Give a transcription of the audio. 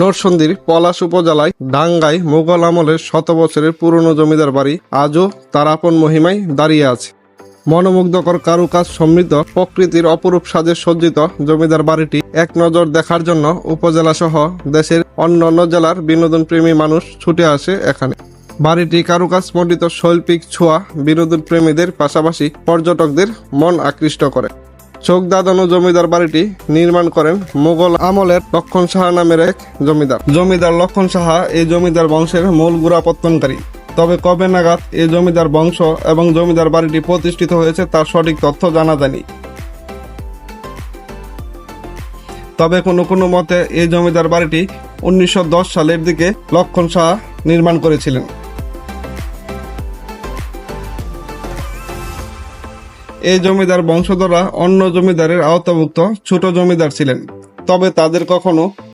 নরসন্দির পলাশ উপজেলায় ডাঙ্গায় মোগল আমলের শত বছরের পুরনো জমিদার বাড়ি আজও তার আপন মহিমায় দাঁড়িয়ে আছে। মনোমুগ্ধকর কারুকাজ সমৃদ্ধ প্রকৃতির অপরূপ সাজে সজ্জিত জমিদার বাড়িটি এক নজর দেখার জন্য উপজেলা সহ দেশের অন্যান্য জেলার বিনোদন প্রেমী মানুষ ছুটে আসে এখানে। বাড়িটি কারুকাজ মণ্ডিত শৈল্পিক ছোঁয়া বিনোদন প্রেমীদের পাশাপাশি পর্যটকদের মন আকৃষ্ট করে। চোখ দাদানো জমিদার বাড়িটি নির্মাণ করেন মুঘল আমলের লক্ষণ সাহা নামের এক জমিদার। জমিদার লক্ষণ সাহা এই জমিদার বংশের মূল গুড়াপত্তনকারী। তবে কবে নাগাদ এই জমিদার বংশ এবং জমিদার বাড়িটি প্রতিষ্ঠিত হয়েছে তার সঠিক তথ্য জানা যায়নি। তবে কোনো কোনো মতে এই জমিদার বাড়িটি উনিশশো দশ সালের দিকে লক্ষণ সাহা নির্মাণ করেছিলেন। এই জমিদার বংশধররা অন্য জমিদারের আওতাভুক্ত ছোট জমিদার ছিলেন তবে তাদের কখনো